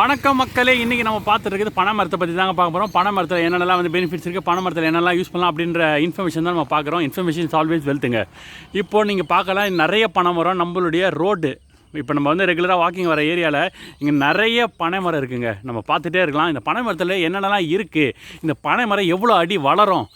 வணக்கம் மக்களே இன்றைக்கி நம்ம பார்த்துருக்குது பனை மரத்தை பற்றி தாங்க பார்க்க போகிறோம் பனை மரத்தில் என்னென்னலாம் வந்து பெனிஃபிட்ஸ் இருக்குது பனை மரத்தில் என்னெல்லாம் யூஸ் பண்ணலாம் அப்படின்ற இன்ஃபர்மேஷன் தான் நம்ம பார்க்குறோம். இன்ஃபர்மேஷன் ஆல்வேஸ் வெல்த்துங்க இப்போ நீங்கள் பார்க்கலாம் நிறைய பனை மரம் நம்மளுடைய ரோடு இப்போ நம்ம வந்து ரெகுலராக வாக்கிங் வர ஏரியாவில் இங்கே நிறைய பனை மரம் இருக்குங்க. நம்ம பார்த்துட்டே இருக்கலாம். இந்த பனை மரத்தில் என்னென்னலாம் இருக்குது இந்த பனை மரம் எவ்வளோ அடி வளரும்?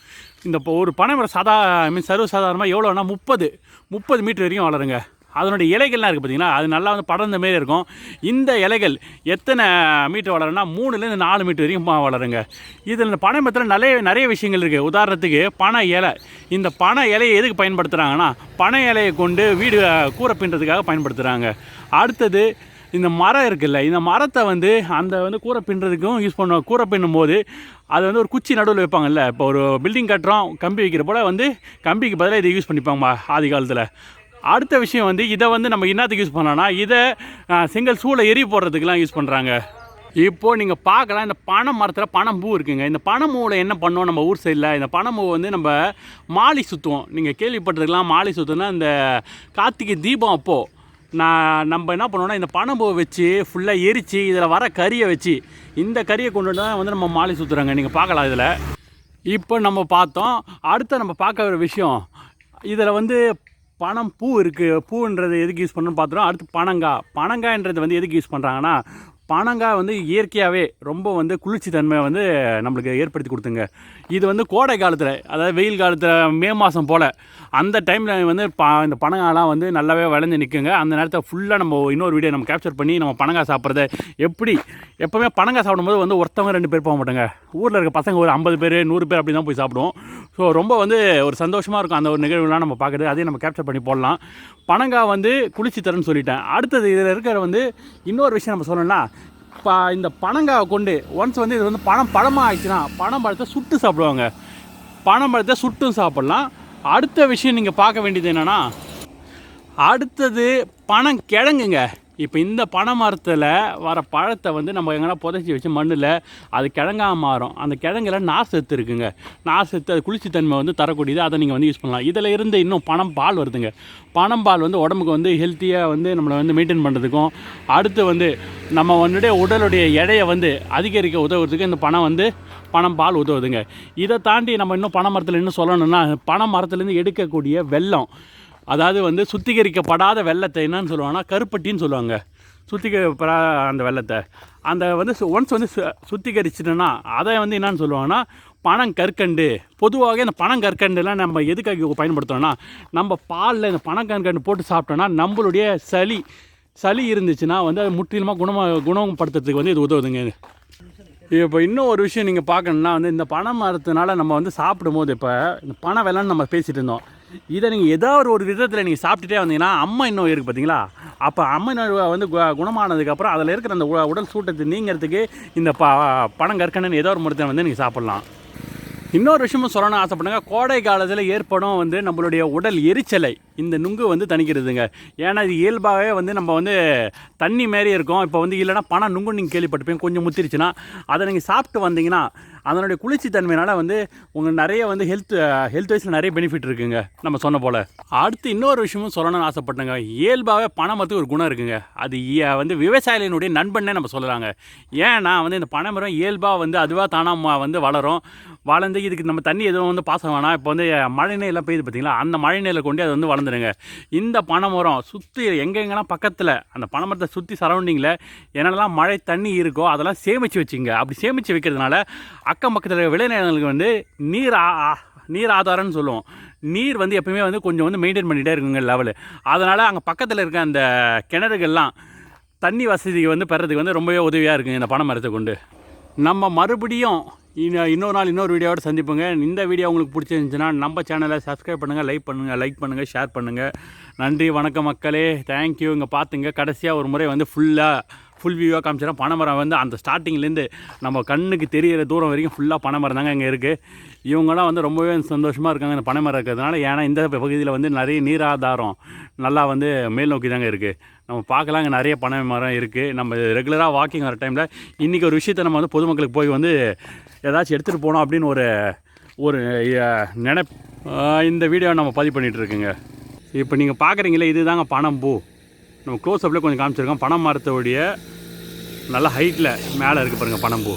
இந்த இப்போ ஒரு பனை மரம் சாதா மீன் சர்வ சாதாரணமாக எவ்வளோனா முப்பது. முப்பது மீட்டர் வரைக்கும் வளருங்க. அதனுடைய இலைகள்லாம் இருக்குது பார்த்திங்கன்னா அது நல்லா வந்து படர்ந்த மாரி இருக்கும். இந்த இலைகள் எத்தனை மீட்டர் வளரும்னா மூணுலேருந்து நாலு மீட்டர் வரைக்கும் வளருங்க. இதில் இந்த பனை மரத்தில் நிறைய நிறைய விஷயங்கள் இருக்குது உதாரணத்துக்கு பனை இலை. இந்த பனை இலையை எதுக்கு பயன்படுத்துகிறாங்கன்னா பனை இலையை கொண்டு வீடு கூரை பின்னுறதுக்காக பயன்படுத்துகிறாங்க அடுத்தது இந்த மரம் இருக்குல்ல இந்த மரத்தை வந்து அந்த வந்து கூரை பின்னுறதுக்கும் யூஸ் பண்ணுவோம் கூரை பின்னும் போது அது வந்து ஒரு குச்சி நடுவில் வைப்பாங்கல்ல. இப்போ ஒரு பில்டிங் கட்டுறோம் கம்பி வைக்கிற போல் வந்து கம்பிக்கு பதிலாக இதை யூஸ் பண்ணிப்பாங்க ஆதி காலத்தில். அடுத்த விஷயம் வந்து இதை வந்து நம்ம என்னத்துக்கு யூஸ் பண்ணலாம்னா இதை செங்கல் சூளை எரி போடுறதுக்கெலாம் யூஸ் பண்ணுறாங்க இப்போது நீங்கள் பார்க்கலாம் இந்த பனை மரத்தில் பனம் பூ இருக்குங்க. இந்த பனை பூவில் என்ன பண்ணோம் நம்ம ஊர் சைடில் இந்த பனை பூவை வந்து நம்ம மாலி சுற்றுவோம் நீங்கள் கேள்விப்பட்டிருக்கலாம் மாலி சுற்றுனா இந்த கார்த்திகை தீபம் அப்போது நான் நம்ம என்ன பண்ணோன்னா இந்த பனம்பூவை வச்சு ஃபுல்லாக எரித்து இதில் வர கறியை வச்சு இந்த கறியை கொண்டு தான் வந்து நம்ம மாலை சுற்றுறாங்க நீங்கள் பார்க்கலாம் இதில். இப்போ நம்ம பார்த்தோம் அடுத்த நம்ம பார்க்க ஒரு விஷயம். இதில் வந்து பணம் பூ இருக்குது பூன்றது எதுக்கு யூஸ் பண்ணணும்னு பார்த்துருவோம் அடுத்து பனங்காய். பனங்காய்ன்றது வந்து எதுக்கு யூஸ் பண்ணுறாங்கன்னா பனங்காய் வந்து இயற்கையாகவே ரொம்ப வந்து குளிர்ச்சி தன்மையை வந்து நம்மளுக்கு ஏற்படுத்தி கொடுத்துங்க. இது வந்து கோடை காலத்தில் அதாவது வெயில் காலத்தில் மே மாதம் போல் அந்த டைமில் வந்து ப இந்த பனங்காய்லாம் வந்து நல்லாவே விளைஞ்சு நிற்குங்க அந்த நேரத்தை ஃபுல்லாக நம்ம இன்னொரு வீடியோ நம்ம கேப்சர் பண்ணி நம்ம பனங்காய் சாப்பிட்றத எப்படி எப்போவுமே பனங்காய் சாப்பிடும்போது வந்து ஒருத்தவங்க ரெண்டு பேர் போக மாட்டாங்க. ஊரில் இருக்க பசங்க ஒரு ஐம்பது பேர் நூறு பேர் அப்படி தான் போய் சாப்பிடுவோம். ஸோ ரொம்ப வந்து ஒரு சந்தோஷமாக இருக்கும் அந்த ஒரு நிகழ்வுலாம் நம்ம பார்க்குறது. அதையும் நம்ம கேப்சர் பண்ணி போடலாம். பனங்காய் வந்து குளிர்ச்சி தரேன்னு சொல்லிட்டேன். அடுத்தது இதில் இருக்கிற வந்து இன்னொரு விஷயம் நம்ம சொல்லணும்னா இப்போ இந்த பனங்காவை கொண்டு ஒன்ஸ் வந்து இது வந்து பணம் பழமாக ஆயிடுச்சுன்னா பனம் பழத்தை சுட்டு சாப்பிடுவாங்க. பனம் பழத்தை சுட்டும் சாப்பிட்லாம். அடுத்த விஷயம் நீங்கள் பார்க்க வேண்டியது என்னென்னா அடுத்தது பனம் கிழங்குங்க இப்போ இந்த பனை மரத்தில் வர பழத்தை வந்து நம்ம எங்கன்னா புதைச்சி வச்சு மண்ணில் அது கிழங்காக மாறும். அந்த கிழங்குல நார் சத்து இருக்குங்க. நார் சத்து அது குளிர்ச்சி தன்மை வந்து தரக்கூடியது. அதை நீங்கள் வந்து யூஸ் பண்ணலாம். இதில் இருந்து இன்னும் பணம் பால் வருதுங்க. பணம் பால் வந்து உடம்புக்கு வந்து ஹெல்த்தியாக வந்து நம்மளை வந்து மெயின்டைன் பண்ணுறதுக்கும் அடுத்து வந்து நம்ம வந்துடைய உடலுடைய எடையை வந்து அதிகரிக்க உதவுறதுக்கு இந்த பணம் வந்து பணம் பால் உதவுதுங்க. இதை தாண்டி நம்ம இன்னும் பனை மரத்தில் இன்னும் சொல்லணும்னா பனை மரத்துலேருந்து எடுக்கக்கூடிய வெல்லம் அதாவது வந்து சுத்திகரிக்கப்படாத வெள்ளத்தை என்னன்னு சொல்லுவாங்கன்னா கருப்பட்டின்னு சொல்லுவாங்க. சுத்திகரிக்கப்படாத அந்த வெள்ளத்தை. அந்த வந்து ஒன்ஸ் வந்து சு- சுத்திகரிச்சிட்டோன்னா அதை வந்து என்னன்னு சொல்லுவாங்கன்னா பனங்கற்கண்டு பொதுவாக இந்த பனங்கற்கண்டுலாம் நம்ம எதுக்காக பயன்படுத்துகிறோன்னா நம்ம பாலில் இந்த பனங்கற்கண்டு போட்டு சாப்பிட்டோன்னா நம்மளுடைய சளி சளி இருந்துச்சுன்னா வந்து அது முற்றிலுமாக குணமாக குணப்படுத்துறதுக்கு வந்து இது உதவுதுங்க. இப்போ இன்னும் ஒரு விஷயம் நீங்கள் பார்க்கணுன்னா வந்து இந்த பனை மரத்தினால நம்ம வந்து சாப்பிடும்போது இப்போ இந்த பனை வெள்ளம்னு நம்ம பேசிகிட்டு இருந்தோம். இதை நீங்கள் ஏதாவது ஒரு விதத்தில் நீங்கள் சாப்பிட்டுட்டே வந்தீங்கன்னா அம்மை நோய் இருக்குது பார்த்தீங்களா அப்போ அம்மை நோய் வந்து கு- குணமானதுக்கப்புறம் அதில் இருக்கிற அந்த உடல் சூட்டத்தை நீங்கிறதுக்கு இந்த ப பனங்கற்கண்டு ஏதோ ஒரு மருத்துவம் வந்து நீங்கள் சாப்பிட்லாம். இன்னொரு விஷயமும் சொல்லணும்னு ஆசைப்படுங்க கோடை காலத்தில் ஏற்படும் வந்து நம்மளுடைய உடல் எரிச்சலை இந்த நுங்கு வந்து தணிக்கிறதுங்க. ஏன்னா இது இயல்பாகவே வந்து நம்ம வந்து தண்ணி மாரி இருக்கும் இப்போ வந்து இல்லைன்னா பணம் நுங்கு நீங்கள் கேள்விப்பட்டிருப்பீங்க கொஞ்சம் முத்திருச்சுன்னா அதை நீங்கள் சாப்பிட்டு வந்தீங்கன்னா அதனுடைய குளிர்ச்சி தன்மையினால் வந்து உங்களுக்கு நிறைய வந்து ஹெல்த் ஹெல்த் வைஸில் நிறைய பெனிஃபிட் இருக்குங்க. நம்ம சொன்ன போல். அடுத்து இன்னொரு விஷயமும் சொல்லணும்னு ஆசைப்பட்டேங்க. இயல்பாகவே பனைமரத்துக்கு ஒரு குணம் இருக்குங்க. அது வந்து விவசாயிகளினுடைய நண்பன்னே நம்ம சொல்லலாங்க. ஏன்னா வந்து இந்த பனைமரம் இயல்பாக வந்து அதுவாக தானாக வந்து வளரும். வளர்ந்து இதுக்கு நம்ம தண்ணி எதுவும் வந்து பாசம் வேணாம். இப்போ வந்து மழை நீர்லாம் பெய்யுது பார்த்தீங்களா அந்த மழை நீரில் கொண்டு அது வந்து வளர்ந்துருங்க. இந்த பனைமரம் சுற்றி எங்கெங்கெல்லாம் பக்கத்தில் அந்த பனைமரத்தை சுற்றி சரௌண்டிங்கில் என்னென்னலாம் மழை தண்ணி இருக்கோ அதெல்லாம் சேமித்து வச்சுங்க. அப்படி சேமித்து வைக்கிறதுனால அக்கம் பக்கத்தில் இருக்கிற விளைநிலங்களுக்கு வந்து நீர் ஆ- ஆ- நீர் ஆதாரம்னு சொல்லுவோம். நீர் வந்து எப்பவுமே வந்து கொஞ்சம் வந்து மெயின்டைன் பண்ணிகிட்டே இருக்குங்க லெவலு அதனால் அங்கே பக்கத்தில் இருக்க அந்த கிணறுகள்லாம் தண்ணி வசதி வந்து பெறதுக்கு வந்து ரொம்பவே உதவியாக இருக்குங்க இந்த பனை மரத்தை கொண்டு. நம்ம மறுபடியும் இன்னொரு நாள் இன்னொரு வீடியோவோட சந்திப்புங்க. இந்த வீடியோ உங்களுக்கு பிடிச்சிருந்துச்சுன்னா நம்ம சேனலை சப்ஸ்கிரைப் பண்ணுங்கள் லைக் பண்ணுங்கள் லைக் பண்ணுங்கள் ஷேர் பண்ணுங்கள் நன்றி வணக்கம் மக்களே. தேங்க்யூ இங்கே பார்த்துங்க கடைசியாக ஒரு முறை வந்து ஃபுல்லாக ஃபுல் வியூவாக காமிச்சிடும். பனைமரம் வந்து அந்த ஸ்டார்டிங்லேருந்து நம்ம கண்ணுக்கு தெரியிற தூரம் வரைக்கும் ஃபுல்லாக பனைமரம் தாங்க இங்கே இருக்குது இவங்கெல்லாம் வந்து ரொம்பவே சந்தோஷமாக இருக்காங்க இந்த பனைமரம் இருக்கிறதுனால. ஏன்னா இந்த பகுதியில் வந்து நிறைய நீராதாரம் நல்லா வந்து மேல் நோக்கி தாங்க இருக்குது நம்ம பார்க்கலாம் இங்கே நிறைய பனை மரம் இருக்குது நம்ம ரெகுலராக வாக்கிங் வர டைமில் இன்றைக்கி ஒரு விஷயத்தை நம்ம வந்து பொதுமக்களுக்கு போய் வந்து ஏதாச்சும் எடுத்துகிட்டு போனோம் அப்படின்னு ஒரு ஒரு நினைப் இந்த வீடியோவை நம்ம பதிவு பண்ணிகிட்ருக்குங்க இப்போ நீங்கள் பார்க்குறீங்களே இதுதாங்க பணம் பூ. நம்ம க்ளோஸ் அப்பில் கொஞ்சம் காமிச்சிருக்கோம். பனை மரத்தோடைய நல்ல ஹைட்டில் மேலே இருக்குது பாருங்கள் பனம்பூ.